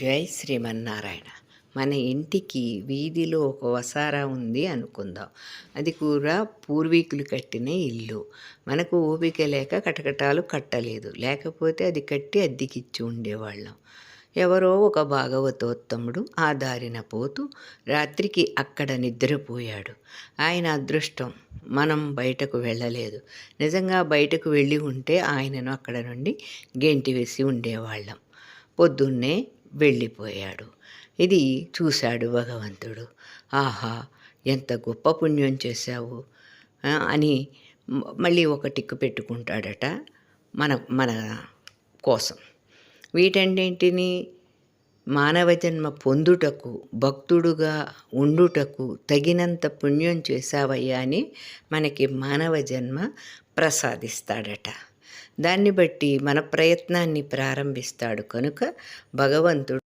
జై శ్రీమన్నారాయణ. మన ఇంటికి వీధిలో ఒక వసారా ఉంది అనుకుందాం. అది కూడా పూర్వీకులు కట్టిన ఇల్లు. మనకు ఓపిక లేక కటకటాలు కట్టలేదు. లేకపోతే అది కట్టి అద్దెకిచ్చి ఉండేవాళ్ళం. ఎవరో ఒక భాగవతోత్తముడు ఆ దారిన పోతూ రాత్రికి అక్కడ నిద్రపోయాడు. ఆయన అదృష్టం మనం బయటకు వెళ్ళలేదు. నిజంగా బయటకు వెళ్ళి ఉంటే ఆయనను అక్కడ నుండి గెంటి వేసి ఉండేవాళ్ళం. పొద్దున్నే వెళ్ళిపోయాడు. ఇది చూశాడు భగవంతుడు. ఆహా ఎంత గొప్ప పుణ్యం చేశావు అని మళ్ళీ ఒక టిక్కు పెట్టుకుంటాడట మన మన కోసం. వీటన్నింటినీ మానవ జన్మ పొందుటకు భక్తుడుగా ఉండుటకు తగినంత పుణ్యం చేశావయ్యా అని మనకి మానవ జన్మ ప్రసాదిస్తాడట. దాన్ని బట్టి మన ప్రయత్నాన్ని ప్రారంభిస్తాడు. కనుక భగవంతుడు